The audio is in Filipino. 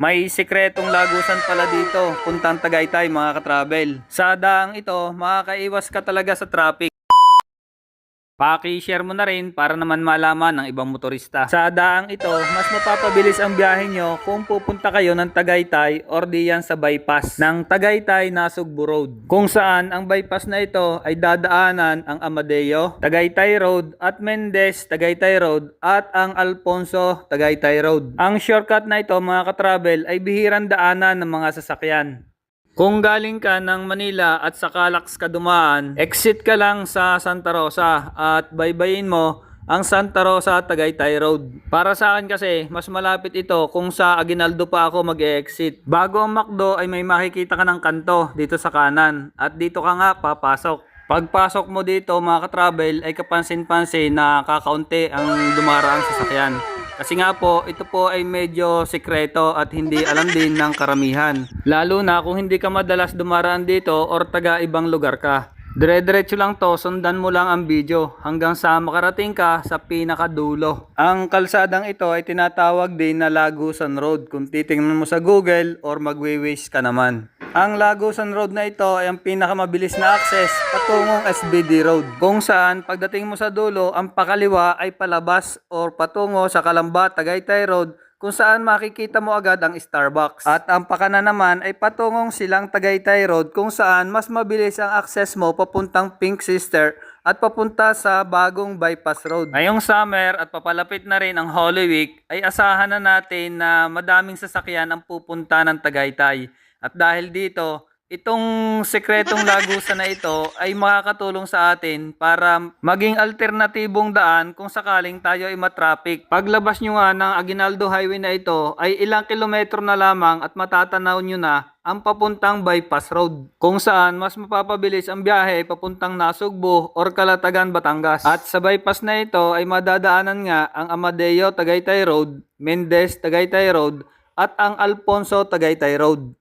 May sikretong lagusan pala dito, puntang Tagaytay mga katravel. Sa daang ito, makakaiwas ka talaga sa traffic. Paki-share mo na rin para naman malaman ng ibang motorista. Sa daang ito, mas mapapabilis ang biyahe nyo kung pupunta kayo ng Tagaytay or diyan sa bypass ng Tagaytay Nasugbu Road. Kung saan ang bypass na ito ay dadaanan ang Amadeo, Tagaytay Road at Mendez, Tagaytay Road at ang Alfonso, Tagaytay Road. Ang shortcut na ito mga katravel ay bihirang daanan ng mga sasakyan. Kung galing ka ng Manila at sa Calax ka dumaan, exit ka lang sa Santa Rosa at baybayin mo ang Santa Rosa Tagaytay Road. Para sa akin kasi, mas malapit ito kung sa Aguinaldo pa ako mag-exit. Bago ang McDo ay may makikita ka ng kanto dito sa kanan at dito ka nga papasok. Pagpasok mo dito mga ka-travel ay kapansin-pansin na kakaunti ang dumaraang sasakyan. Kasi nga po, ito po ay medyo sekreto at hindi alam din ng karamihan. Lalo na kung hindi ka madalas dumaraan dito or taga ibang lugar ka. Dire-diretso lang to, sundan mo lang ang video hanggang sa makarating ka sa pinakadulo. Ang kalsadang ito ay tinatawag din na Lagusan Road kung titingnan mo sa Google or magwe-waste ka naman. Ang Lagusan Road na ito ay ang pinakamabilis na access patungong SBD Road. Kung saan pagdating mo sa dulo, ang pakaliwa ay palabas or patungo sa Kalamba, Tagaytay Road kung saan makikita mo agad ang Starbucks. At ang pakana naman ay patungong silang Tagaytay Road kung saan mas mabilis ang access mo papuntang Pink Sister at papunta sa bagong bypass road. Ngayong summer at papalapit na rin ang Holy Week ay asahan na natin na madaming sasakyan ang pupunta ng Tagaytay. At dahil dito, itong sekretong lagusan na ito ay makakatulong sa atin para maging alternatibong daan kung sakaling tayo ay matraffic. Paglabas nyo nga ng Aguinaldo Highway na ito ay ilang kilometro na lamang at matatanaw nyo na ang papuntang bypass road kung saan mas mapapabilis ang biyahe papuntang Nasugbo or Calatagan, Batangas. At sa bypass na ito ay madadaanan nga ang Amadeo Tagaytay Road, Mendez Tagaytay Road at ang Alfonso Tagaytay Road.